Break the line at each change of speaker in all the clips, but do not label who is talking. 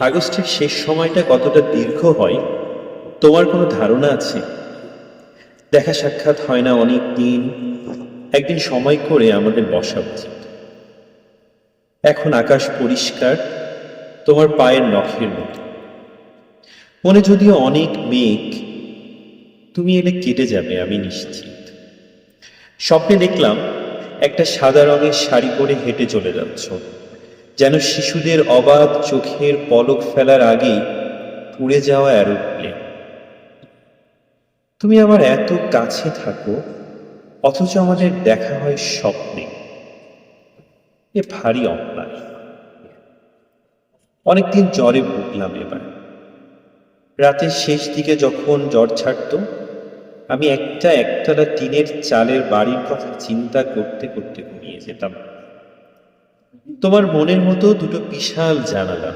আগস্টের শেষ সময়টা কতটা দীর্ঘ হয়, তোমার কোনো ধারণা আছে? দেখা সাক্ষাৎ হয় না অনেক দিন, একদিন সময় করে আমাদের বসা উচিত। এখন আকাশ পরিষ্কার, তোমার পায়ের নখের মতো। মনে যদিও অনেক মেঘ, তুমি এলে কেটে যাবে, আমি নিশ্চিত। স্বপ্নে দেখলাম একটা সাদা রঙের শাড়ি পরে হেঁটে চলে যাচ্ছ। যেন শিশুদের অবাধ চোখের পলক ফেলার আগেই পুড়ে যাওয়া অ্যারোপ্লেন। তুমি আমার এত কাছে থাকো, অথচ আমাদের দেখা হয় স্বপ্নে। এ ভারী অন্যায় অনেকদিন জ্বরে ভুগলাম এবার। রাতের শেষ দিকে যখন জ্বর ছাড়তো, আমি একটা একতলা টিনের চালের বাড়ির কথা চিন্তা করতে করতে ঘুমিয়ে যেতাম। তোমার মনের মতো দুটো বিশাল জানালা।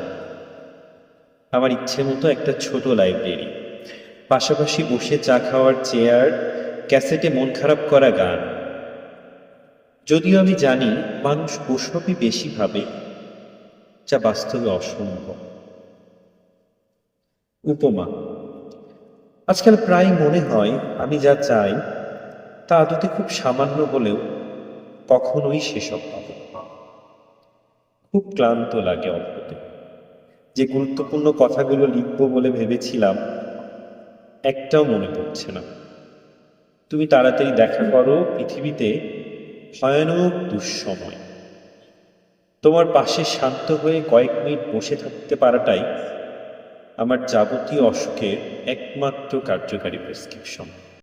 আমার ইচ্ছে মতো একটা ছোট লাইব্রেরি। পাশাপাশি বসে চা খাওয়ার চেয়ার, ক্যাসেটে মন খারাপ করা গান। যদিও আমি জানি মানুষ ওসবই বেশি ভাবে, যা বাস্তবে অসম্ভব। উপমা। আজকাল প্রায় মনে হয় আমি যা চাই, তা আদতে খুব সামান্য হলেও কখনোই সেসব পাবো। খুব ক্লান্ত লাগে অল্পতে। যে গুরুত্বপূর্ণ কথাগুলো লিখব বলে ভেবেছিলাম, একটাও মনে পড়ছে না। তুমি তাড়াতাড়ি দেখা করো, পৃথিবীতে ভয়ানক দুঃসময়। তোমার পাশে শান্ত হয়ে কয়েক মিনিট বসে থাকতে পারাটাই আমার যাবতীয় অসুখের একমাত্র কার্যকারী প্রেসক্রিপশন।